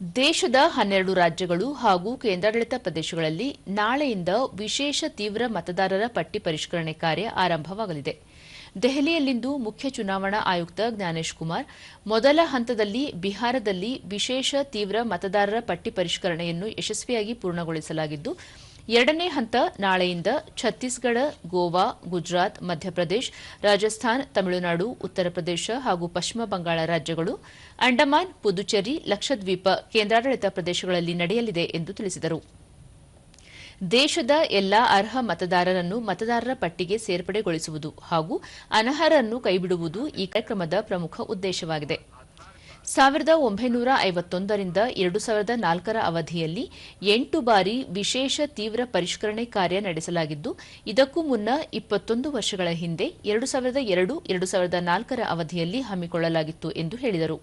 ದೇಶದ ಹನ್ನೆರಡು ರಾಜ್ಯಗಳು ಹಾಗೂ ಕೇಂದ್ರಾಡಳಿತ ಪ್ರದೇಶಗಳಲ್ಲಿ ನಾಳೆಯಿಂದ ವಿಶೇಷ ತೀವ್ರ ಮತದಾರರ ಪಟ್ಟಿ ಪರಿಷ್ಕರಣೆ ಕಾರ್ಯ ಆರಂಭವಾಗಲಿದೆ. ದೆಹಲಿಯಲ್ಲಿಂದು ಮುಖ್ಯ ಚುನಾವಣಾ ಆಯುಕ್ತ ಜ್ಞಾನೇಶ್ ಕುಮಾರ್, ಮೊದಲ ಹಂತದಲ್ಲಿ ಬಿಹಾರದಲ್ಲಿ ವಿಶೇಷ ತೀವ್ರ ಮತದಾರರ ಪಟ್ಟಿ ಪರಿಷ್ಕರಣೆಯನ್ನು ಯಶಸ್ವಿಯಾಗಿ ಪೂರ್ಣಗೊಳಿಸಲಾಗಿದ್ದು ಎರಡನೇ ಹಂತ ನಾಳೆಯಿಂದ ಛತ್ತೀಸ್ಗಢ, ಗೋವಾ, ಗುಜರಾತ್, ಮಧ್ಯಪ್ರದೇಶ, ರಾಜಸ್ಥಾನ್, ತಮಿಳುನಾಡು, ಉತ್ತರ ಪ್ರದೇಶ ಹಾಗೂ ಪಶ್ಚಿಮ ಬಂಗಾಳ ರಾಜ್ಯಗಳು, ಅಂಡಮಾನ್, ಪುದುಚೇರಿ, ಲಕ್ಷದ್ವೀಪ ಕೇಂದ್ರಾಡಳಿತ ಪ್ರದೇಶಗಳಲ್ಲಿ ನಡೆಯಲಿದೆ ಎಂದು ತಿಳಿಸಿದರು. ದೇಶದ ಎಲ್ಲಾ ಅರ್ಹ ಮತದಾರರನ್ನು ಮತದಾರರ ಪಟ್ಟಿಗೆ ಸೇರ್ಪಡೆಗೊಳಿಸುವುದು ಹಾಗೂ ಅನರ್ಹರನ್ನು ಕೈಬಿಡುವುದು ಈ ಕಾರ್ಯಕ್ರಮದ ಪ್ರಮುಖ ಉದ್ದೇಶವಾಗಿದೆ. ಸಾವಿರದ ಒಂಬೈನೂರ ಐವತ್ತೊಂದರಿಂದ ಎರಡು ಸಾವಿರದ ನಾಲ್ಕರ ಅವಧಿಯಲ್ಲಿ ಎಂಟು ಬಾರಿ ವಿಶೇಷ ತೀವ್ರ ಪರಿಷ್ಕರಣೆ ಕಾರ್ಯ ನಡೆಸಲಾಗಿದ್ದು, ಇದಕ್ಕೂ ಮುನ್ನ ಇಪ್ಪತ್ತೊಂದು ವರ್ಷಗಳ ಹಿಂದೆ ಎರಡು ಸಾವಿರದ ಎರಡು ಎರಡು ಸಾವಿರದ ನಾಲ್ಕರ ಅವಧಿಯಲ್ಲಿ ಹಮ್ಮಿಕೊಳ್ಳಲಾಗಿತ್ತು ಎಂದು ಹೇಳಿದರು.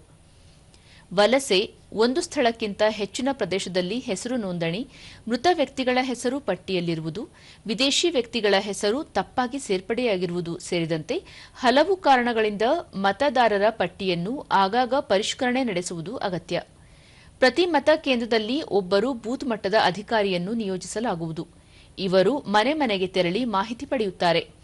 ವಲಸೆ ಒಂದು ಸ್ಥಳಕ್ಕಿಂತ ಹೆಚ್ಚಿನ ಪ್ರದೇಶದಲ್ಲಿ ಹೆಸರು ನೋಂದಣಿ, ಮೃತ ವ್ಯಕ್ತಿಗಳ ಹೆಸರು ಪಟ್ಟಿಯಲ್ಲಿರುವುದು, ವಿದೇಶಿ ವ್ಯಕ್ತಿಗಳ ಹೆಸರು ತಪ್ಪಾಗಿ ಸೇರ್ಪಡೆಯಾಗಿರುವುದು ಸೇರಿದಂತೆ ಹಲವು ಕಾರಣಗಳಿಂದ ಮತದಾರರ ಪಟ್ಟಿಯನ್ನು ಆಗಾಗ ಪರಿಷ್ಕರಣೆ ನಡೆಸುವುದು ಅಗತ್ಯ. ಪ್ರತಿ ಮತ ಕೇಂದ್ರದಲ್ಲಿ ಒಬ್ಬರು ಬೂತ್ ಮಟ್ಟದ ಅಧಿಕಾರಿಯನ್ನು ನಿಯೋಜಿಸಲಾಗುವುದು. ಇವರು ಮನೆ ಮನೆಗೆ ತೆರಳಿ ಮಾಹಿತಿ ಪಡೆಯುತ್ತಾರೆ.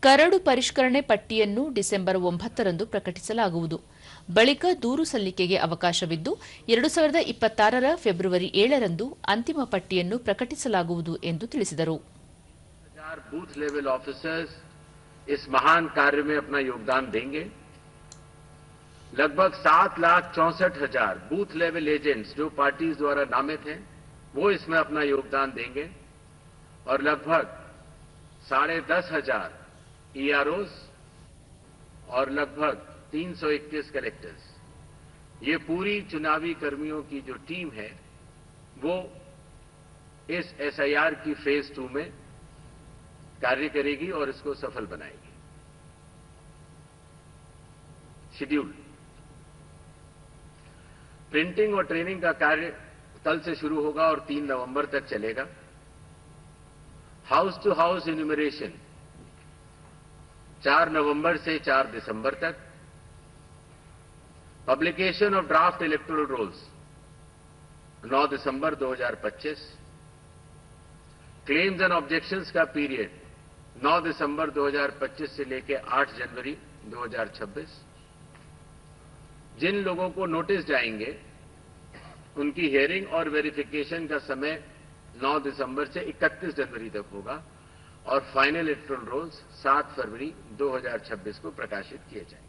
ಕರಡು ಪರಿಷ್ಕರಣೆ ಪಟ್ಟಿಯನ್ನು ಡಿಸೆಂಬರ್ ಒಂಬತ್ತರಂದು ಪ್ರಕಟಿಸಲಾಗುವುದು. ಬಳಿಕ ದೂರು ಸಲ್ಲಿಕೆಗೆ ಅವಕಾಶವಿದ್ದು ಎರಡು ಸಾವಿರದ ಇಪ್ಪತ್ತಾರರ ಫೆಬ್ರವರಿ ಏಳರಂದು ಅಂತಿಮ ಪಟ್ಟಿಯನ್ನು ಪ್ರಕಟಿಸಲಾಗುವುದು ಎಂದು ತಿಳಿಸಿದರು हजार बूथ लेवल ऑफिसर्स इस महान कार्य में अपना योगदान देंगे लगभग सात लाख चौसठ हजार बूथ लेवल एजेंट्स जो पार्टीज द्वारा नामित हैं वो इसमें अपना योगदान देंगे और लगभग साढ़े दस हजार ईआरओस और लगभग 321 कलेक्टर्स। ये पूरी चुनावी कर्मियों की जो टीम है, वो इस एसआईआर की फ़ेज़ टू में कार्य करेगी और इसको सफल बनाएगी। शेड्यूल प्रिंटिंग और ट्रेनिंग का कार्य कल से शुरू होगा और तीन नवंबर तक चलेगा। हाउस टू हाउस इन्यूमरेशन चार नवंबर से चार दिसंबर तक। Publication of draft electoral rolls 9 दिसंबर 2025 क्लेम्स एंड ऑब्जेक्शंस का पीरियड 9 दिसंबर 2025 से लेकर 8 जनवरी 2026 जिन लोगों को नोटिस जाएँगे, उनकी हियरिंग और वेरिफिकेशन का समय 9 दिसंबर से 31 जनवरी तक होगा और फाइनल इलेक्ट्रल रोल्स 7 फरवरी 2026 को प्रकाशित किए जाएँगे।